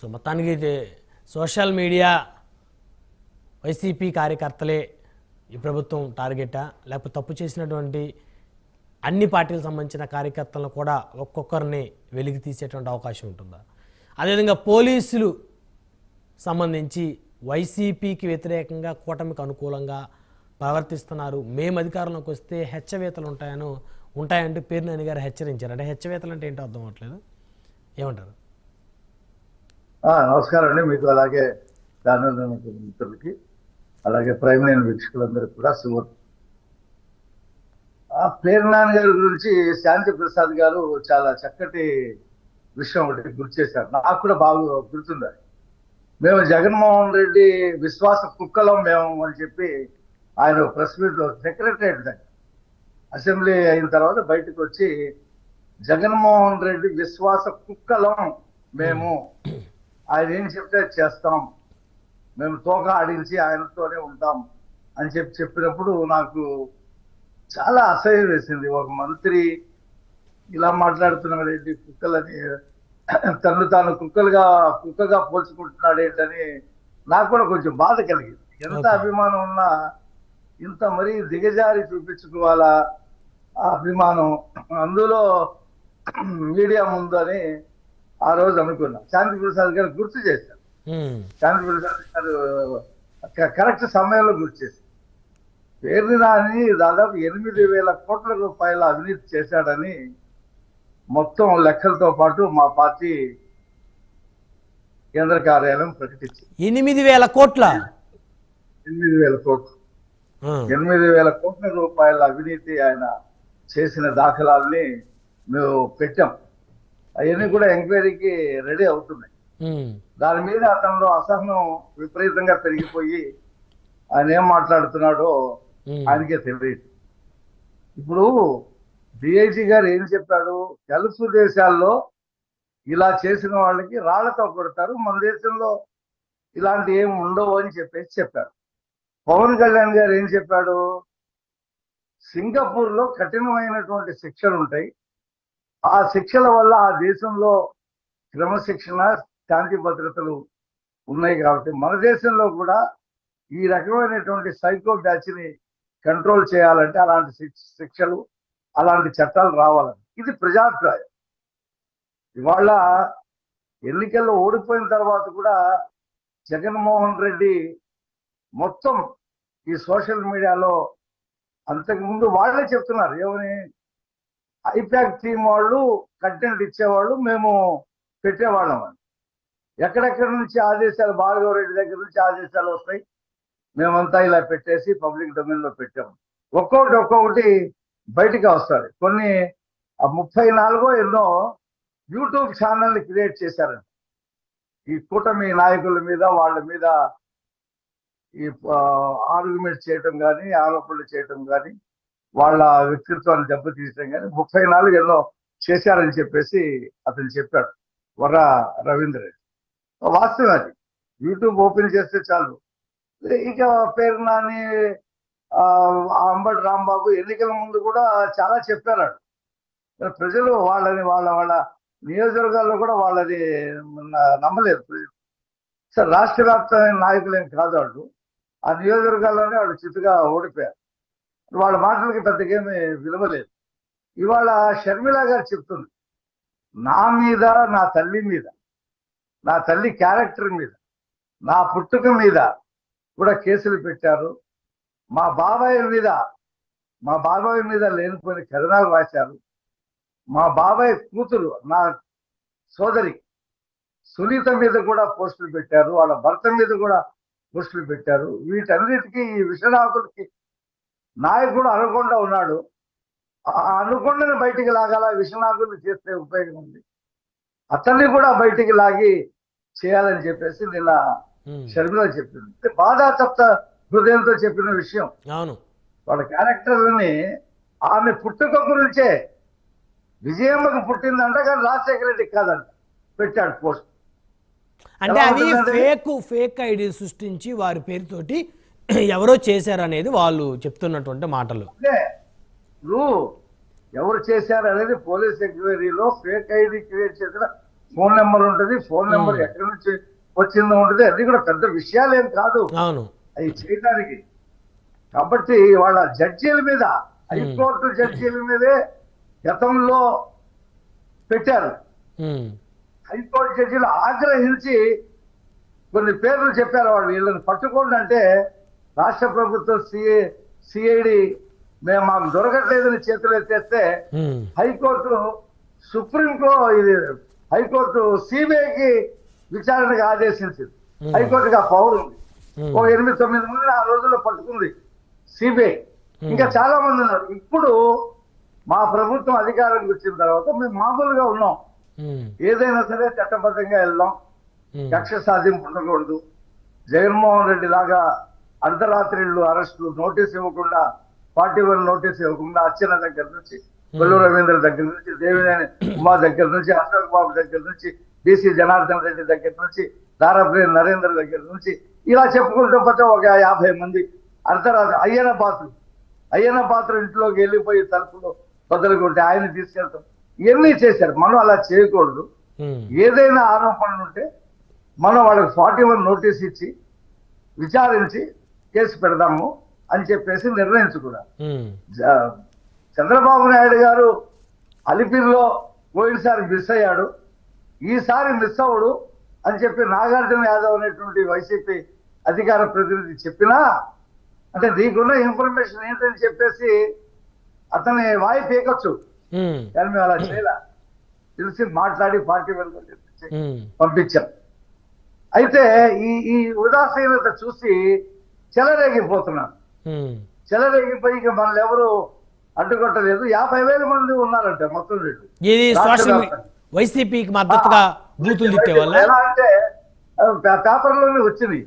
So మొత్తానికి ఇది social media YCP కార్యకర్తలే ఈ ప్రభుత్వం టార్గెటా లేకపోతే తప్పు చేసినటువంటి అన్ని పార్టీలకు సంబంధించిన కార్యకర్తలను కూడా ఒక్కొక్కరిని వెలికి తీసేటువంటి అవకాశం ఉంటుందా? అదేవిధంగా పోలీసులు సంబంధించి వైసీపీకి వ్యతిరేకంగా కూటమికి అనుకూలంగా ప్రవర్తిస్తున్నారు. మేము అధికారంలోకి వస్తే హెచ్చవేతలు ఉంటాయను ఉంటాయంటూ పేరునాని గారు హెచ్చరించారు. అంటే హెచ్చవేతలు అంటే ఏంటో అర్థం అవ్వట్లేదు. ఏమంటారు? నమస్కారం అండి. మీకు అలాగే ఛానల్ మిత్రులకి అలాగే ప్రైమ్ లైన్ వీక్షకులందరికీ కూడా శుభ ఆ పేరునాని గారి గురించి శాంతి ప్రసాద్ గారు చాలా చక్కటి విషయం ఒకటి గుర్తు చేశారు. నాకు కూడా బాగా గుర్తుంది మేము జగన్మోహన్ రెడ్డి విశ్వాస కుక్కలం మేము అని చెప్పి ఆయన ప్రెస్ మీట్ సెక్రటరేట్ దగ్గర అసెంబ్లీ అయిన తర్వాత బయటకు వచ్చి జగన్మోహన్ రెడ్డి విశ్వాస కుక్కలం మేము ఆయన ఏం చెప్తే చేస్తాం. మేము తోక ఆడించి ఆయనతోనే ఉంటాం అని చెప్పి చెప్పినప్పుడు నాకు చాలా అసహ్యం వేసింది. ఒక మంత్రి ఇలా మాట్లాడుతున్నాడు ఏంటి కుక్కలని? తను తాను కుక్కలుగా కుక్కగా పోల్చుకుంటున్నాడు ఏంటని నాకు కూడా కొంచెం బాధ కలిగింది. ఎంత. అభిమానం ఉన్నా ఇంత మరీ దిగజారి చూపించుకోవాలా ఆ అభిమానం. అందులో మీడియా ముందు అని ఆ రోజు అనుకున్నా. శాంతి ప్రసాద్ గారు గుర్తు చేశారు. శాంతి ప్రసాద్ గారు కరెక్ట్ సమయంలో గుర్తు చేశారు. పేరు నాని దాదాపు ఎనిమిది వేల కోట్ల రూపాయల అవినీతి చేశాడని మొత్తం లెక్కలతో పాటు మా పార్టీ కేంద్ర కార్యాలయం ప్రకటించింది. ఎనిమిది వేల కోట్ల? ఎనిమిది వేల కోట్లు. ఎనిమిది వేల కోట్ల రూపాయల అవినీతి ఆయన చేసిన దాఖలాల్ని మేము పెట్టాం. అవన్నీ కూడా ఎంక్వైరీకి రెడీ అవుతున్నాయి. దాని మీద అతనిలో అసహనం విపరీతంగా పెరిగిపోయి ఆయన ఏం మాట్లాడుతున్నాడో ఆయనకే తెలియదు. ఇప్పుడు డిఐజీ గారు ఏం చెప్పాడు గల్ఫ్ దేశాల్లో ఇలా చేసిన వాళ్ళకి రాళ్ళతో కొడతారు మన దేశంలో ఇలాంటి ఏమి ఉండవు అని చెప్పేసి చెప్పారు. పవన్ కళ్యాణ్ గారు ఏం చెప్పాడు? సింగపూర్లో కఠినమైనటువంటి శిక్షలు ఉంటాయి ఆ శిక్షల వల్ల ఆ దేశంలో క్రమశిక్షణ శాంతి భద్రతలు ఉన్నాయి కాబట్టి మన దేశంలో కూడా ఈ రకమైనటువంటి సైకో బ్యాచ్ని కంట్రోల్ చేయాలంటే అలాంటి శిక్ష- శిక్షలు అలాంటి చట్టాలు రావాలని ఇది ప్రజాభిప్రాయం. ఇవాళ ఎన్నికల్లో ఓడిపోయిన తర్వాత కూడా జగన్మోహన్ రెడ్డి మొత్తం ఈ సోషల్ మీడియాలో అంతకుముందు వాళ్ళే చెప్తున్నారు. ఏమని? ఐపాక్ టీం వాళ్ళు కంటెంట్ ఇచ్చేవాళ్ళు మేము పెట్టేవాళ్ళం అని ఎక్కడెక్కడి నుంచి ఆదేశాలు భార్గవ రెడ్డి దగ్గర నుంచి ఆదేశాలు వస్తాయి మేమంతా ఇలా పెట్టేసి పబ్లిక్ డొమైన్లో పెట్టాము ఒక్కొక్కటి ఒక్కొక్కటి బయటికి వస్తాడు కొన్ని ఆ ముప్పై నాలుగో ఎన్నో యూట్యూబ్ ఛానల్ని క్రియేట్ చేశారండి. ఈ కూటమి నాయకుల మీద వాళ్ళ మీద ఈ ఆర్గ్యుమెంట్ చేయటం కానీ ఆరోపణలు చేయటం కానీ వాళ్ళ వ్యక్తిత్వాన్ని దెబ్బతీసాం కానీ ముప్పై నాలుగు ఏదో చేశారని చెప్పేసి అతను చెప్పాడు వర్ర రవీంద్ర వాస్తవం అది. యూట్యూబ్ ఓపెన్ చేస్తే చాలు. ఇక పేరు నాని ఆ, అంబటి రాంబాబు ఎన్నికల ముందు కూడా చాలా చెప్పారు ప్రజలు వాళ్ళని వాళ్ళ వాళ్ళ నియోజకవర్గాల్లో కూడా వాళ్ళని నమ్మలేదు ప్రజలు. సార్ రాష్ట్ర వ్యాప్తమైన నాయకులు ఏం కాదు వాళ్ళు. ఆ నియోజకవర్గాల్లోనే వాళ్ళు చిత్తుగా ఓడిపోయారు. వాళ్ళ మాటలకి పెద్దగా ఏమీ విలువ లేదు ఇవాళ షర్మిల గారు చెప్తుంది నా మీద నా తల్లి మీద నా తల్లి క్యారెక్టర్ మీద నా పుట్టుక మీద కూడా కేసులు పెట్టారు. మా బాబాయ్ మీద మా బాబాయ్ మీద లేనిపోయిన కథనాలు రాశారు. మా బాబాయ్ కూతురు నా సోదరి సునీత మీద కూడా పోస్టులు పెట్టారు. వాళ్ళ భర్త మీద కూడా పోస్టులు పెట్టారు. వీటన్నిటికీ ఈ విషనాకులకి నాయకుడు అనకుండా ఉన్నాడు. ఆ అనుకొండని బయటికి లాగాల విషనాకుల్ని చేస్తే ఉపయోగం ఉంది. అతన్ని కూడా బయటికి లాగి చేయాలని చెప్పేసి నిన్న షర్మిల చెప్పింది. అంటే బాధాతప్త హృదయంతో చెప్పిన విషయం. అవును. వాళ్ళ క్యారెక్టర్ని ఆమె పుట్టుక గురించే విజయమ్మకి పుట్టిందంట కానీ రాజశేఖర రెడ్డికి కాదంట. పెట్టాడు పోస్ట్. అంటే అవి ఉంటుందండి? ఫేక్ ఫేక్ ఐడి సృష్టించి వారి పేరుతోటి ఎవరో చేశారనేది వాళ్ళు చెప్తున్నటువంటి మాటలు. ఇప్పుడు ఎవరు చేశారు అనేది పోలీస్ ఎంక్వైరీలో ఫేక్ ఐడి క్రియేట్ చేసిన ఫోన్ నెంబర్ ఉంటుంది ఫోన్ నెంబర్. ఎక్కడి నుంచి వచ్చిందో ఉంటుంది అది కూడా పెద్ద విషయాలు ఏం కాదు. అవును. అవి చేయడానికి. కాబట్టి వాళ్ళ జడ్జీల మీద హైకోర్టు జడ్జీల మీదే గతంలో పెట్టారు. హైకోర్టు జడ్జీలు ఆగ్రహించి కొన్ని పేర్లు చెప్పారు వాళ్ళు వీళ్ళని పట్టుకోండి అంటే రాష్ట్ర ప్రభుత్వం సిఐ సిఐడి మేము మాకు దొరకట్లేదని చేతులు ఎత్తేస్తే హైకోర్టు సుప్రీంకో ఇది హైకోర్టు సిబిఐకి విచారణకు ఆదేశించింది. హైకోర్టుకి ఆ పవర్ ఉంది ఒక ఎనిమిది తొమ్మిది మంది ఆ రోజుల్లో పట్టుకుంది సిబిఐ. ఇంకా చాలా మంది ఉన్నారు. ఇప్పుడు మా ప్రభుత్వం అధికారంకి వచ్చిన తర్వాత మేము మామూలుగా ఉన్నాం. ఏదైనా సరే చట్టబద్ధంగా వెళ్దాం. కక్ష సాధింపు ఉండకూడదు. జగన్మోహన్ రెడ్డి లాగా అర్ధరాత్రిళ్ళు అరెస్టులు నోటీస్ ఇవ్వకుండా పార్టీ వన్ నోటీస్ ఇవ్వకుండా అర్చన దగ్గర నుంచి కొల్లు రవీంద్ర దగ్గర నుంచి దేవినేని ఉమా దగ్గర నుంచి అశోక్ బాబు దగ్గర నుంచి బీసీ జనార్దన్ రెడ్డి దగ్గర నుంచి దారాప్రేమి నరేంద్ర దగ్గర నుంచి ఇలా చెప్పుకుంటూ పోతే ఒక యాభై మంది అర్ధరాత్రి అయ్యన పాత్ర అయ్యన పాత్ర ఇంట్లోకి వెళ్ళిపోయి తలుపులు బదులుకుంటే ఆయన తీసుకెళ్తాం. ఇవన్నీ చేశారు. మనం అలా చేయకూడదు. ఏదైనా ఆరోపణలు ఉంటే మనం వాళ్ళకి ఫార్టీ వన్ నోటీస్ ఇచ్చి విచారించి కేసు పెడదాము అని చెప్పేసి నిర్ణయించుకున్నారు చంద్రబాబు నాయుడు గారు అలిపిరిలో పోయినసారి మిస్ అయ్యాడు. ఈసారి మిస్ అవ్వడు అని చెప్పి నాగార్జున యాదవ్ అనేటువంటి వైసీపీ అధికార ప్రతినిధి చెప్పినా అంటే నీకున్న ఇన్ఫర్మేషన్ ఏంటని చెప్పేసి అతని వాయి పీకొచ్చు. కానీ మేము అలా చేయాల. తెలిసి మాట్లాడి పార్టీ వెళ్ళి పంపించాం. అయితే ఈ ఈ ఉదాసీనత చూసి చెలరేగిపోతున్నాను. ఉమ్, చెలరేగిపోయి ఇక మనల్ని ఎవరు అడ్డుకొట్టలేదు. యాభై వేల మంది ఉన్నారంట మొత్తం ఇది సోషల్ వైసీపీకి మద్దతుగా బూతులు ఎలా అంటే పేపర్లోనే వచ్చింది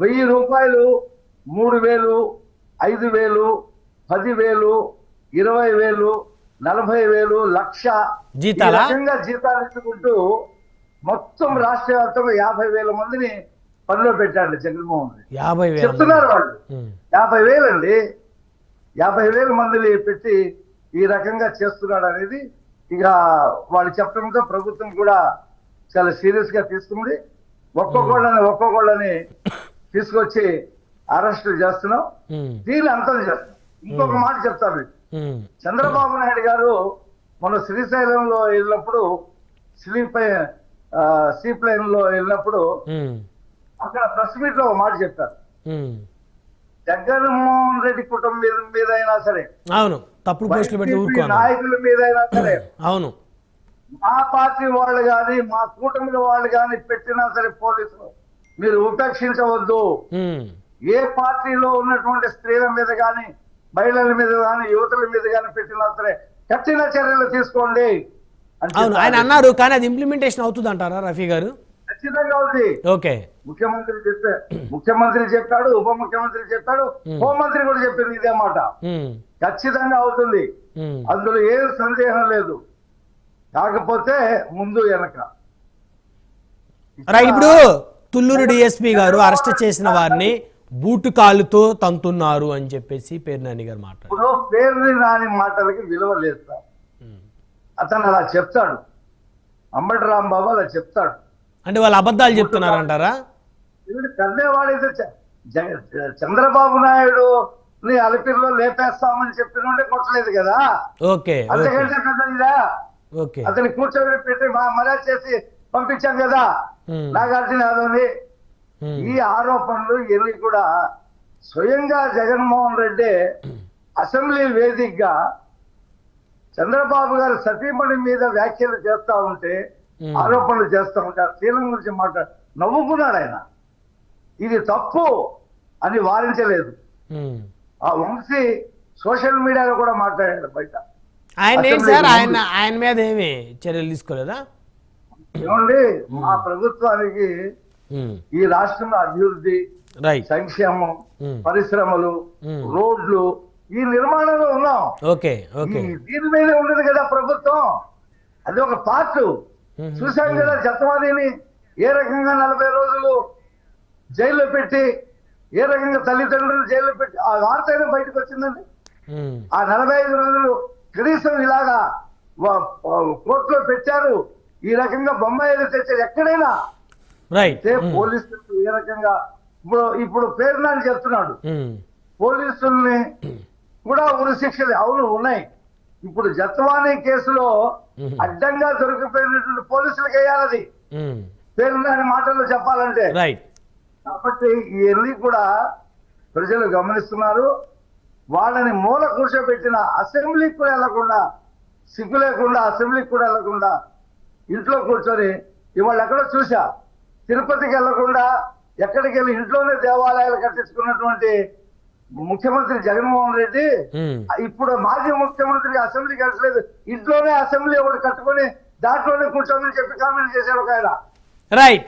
వెయ్యి రూపాయలు మూడు వేలు ఐదు వేలు పదివేలు ఇరవై వేలు నలభై వేలు లక్ష. జీతాలా? జీతాలు ఇచ్చుకుంటూ మొత్తం రాష్ట్ర వ్యాప్తంగా యాభై వేల మందిని పనిలో పెట్టాడు జగన్మోహన్ రెడ్డి. యాభై చెప్తున్నారు వాళ్ళు. యాభై వేలండి. యాభై వేల మందిని పెట్టి ఈ రకంగా చేస్తున్నాడు అనేది ఇక వాళ్ళు చెప్పడంతో ప్రభుత్వం కూడా చాలా సీరియస్గా తీసుకుంది. ఒక్కొక్కళ్ళని ఒక్కొక్కళ్ళని తీసుకొచ్చి అరెస్ట్ చేస్తున్నాం. దీన్ని అంతం చేస్తున్నాం. ఇంకొక మాట చెప్తాను. చంద్రబాబు నాయుడు గారు మన శ్రీశైలంలో వెళ్ళినప్పుడు స్లీప్ సీ ప్లేన్లో వెళ్ళినప్పుడు అక్కడ ప్రెస్ మీట్లో మాట చెప్పారు. జగన్మోహన్ రెడ్డి కుటుంబం మీద మీద అయినా సరే అవును తప్పుడు పోస్టులు ఊరుకోను. నాయకుల మీద అయినా సరే అవును. మా పార్టీ వాళ్ళు కానీ మా కూటమిల వాళ్ళు కానీ పెట్టినా సరే పోలీసులు మీరు ఉపేక్షించవద్దు. ఏ పార్టీలో ఉన్నటువంటి స్త్రీల మీద కానీ మహిళల మీద కానీ యువతుల మీద కానీ పెట్టినా సరే కఠిన చర్యలు తీసుకోండి అవును ఆయన. అన్నారు కానీ అది ఇంప్లిమెంటేషన్ అవుతుంది అంటారా రఫీ గారు? ఖచ్చితంగా ఉంది. ఓకే. ముఖ్యమంత్రి చెప్పే ముఖ్యమంత్రి చెప్పాడు ఉప ముఖ్యమంత్రి చెప్పాడు హోంమంత్రి కూడా చెప్పింది ఇదే మాట. ఖచ్చితంగా అవుతుంది. అందులో ఏం సందేహం లేదు. కాకపోతే ముందు వెనక. రైట్ ఇప్పుడు తుళ్ళూరు డిఎస్పి గారు అరెస్ట్ చేసిన వారిని బూటు కాలుతో తంతున్నారు అని చెప్పేసి పేరు నాని గారు మాట్లాడారు. ఇప్పుడు పేర్ని నాని మాటలకి విలువ లేదు. అతను అలా చెప్తాడు. అంబటి రాంబాబు అలా చెప్తాడు. అంటే వాళ్ళు అబద్ధాలు చెప్తున్నారంటారా? జగ- చంద్రబాబు నాయుడు ని అలిపిరిలో లేపేస్తామని చెప్పిన కొట్టలేదు కదా? అంతకంటే పెద్ద ఇదా? ఓకే. అతని కూర్చోబెట్టి పెట్టి మా మర్యాద చేసి పంపించాం కదా? నాగార్జున యాదవ్ని ఈ ఆరోపణలు ఇవన్నీ కూడా స్వయంగా జగన్మోహన్ రెడ్డి అసెంబ్లీ వేదికగా చంద్రబాబు గారు సతీమణి మీద వ్యాఖ్యలు చేస్తా ఉంటే ఆరోపణలు చేస్తా ఉంటే ఆ శీలం గురించి మాట్లాడు నవ్వుకున్నాడు ఆయన. ఇది తప్పు అని వారించలేదు. ఆ వంశీ సోషల్ మీడియాలో కూడా మాట్లాడాడు బయట. ఆయన సార్. ఆయన ఆయన మీద ఏమి చర్యలు తీసుకోలేదా? ఏమండి మా ప్రభుత్వానికి ఈ రాష్ట్రంలో అభివృద్ధి సంక్షేమం పరిశ్రమలు. రోడ్లు ఈ నిర్మాణంలో ఉన్నాం. Okay okay. దీని మీదే ఉండదు కదా ప్రభుత్వం. అది ఒక పార్ట్. చూసాం కదా జతవాదిని. ఏ రకంగా నలభై రోజులు జైల్లో పెట్టి ఏ రకంగా తల్లిదండ్రులు జైల్లో పెట్టి ఆ వార్త అయినా బయటకు వచ్చిందండి? ఆ నలభై ఐదు రోజులు కనీసం ఇలాగా కోర్టులో పెట్టారు. ఈ రకంగా బొమ్మాయిలు తెచ్చారు. ఎక్కడైనా పోలీసులు ఏ రకంగా ఇప్పుడు ఇప్పుడు పేరు నాని చెప్తున్నాడు పోలీసుల్ని కూడా ఉరి శిక్షలు అవును ఉన్నాయి. ఇప్పుడు జత్వానీ కేసులో. అడ్డంగా దొరికిపోయినటువంటి పోలీసులకు వేయాలది ఉమ్, పేరు నాని మాటల్లో చెప్పాలంటే. రైట్ కాబట్టి ఇవన్నీ కూడా ప్రజలు గమనిస్తున్నారు. వాళ్ళని మూల కూర్చోబెట్టిన అసెంబ్లీకి కూడా వెళ్ళకుండా సిగ్గు లేకుండా అసెంబ్లీకి కూడా వెళ్ళకుండా ఇంట్లో కూర్చొని ఇవాళ ఎక్కడో చూసా? తిరుపతికి వెళ్ళకుండా ఎక్కడికి వెళ్ళి ఇంట్లోనే దేవాలయాలు కట్టించుకున్నటువంటి ముఖ్యమంత్రి జగన్మోహన్ రెడ్డి ఇప్పుడు మాజీ ముఖ్యమంత్రి అసెంబ్లీకి వెళ్ళలేదు ఇంట్లోనే అసెంబ్లీ ఒకటి కట్టుకొని దాంట్లోనే కూర్చోమని చెప్పి కామెంట్ చేశాడు ఒక ఆయన. రైట్.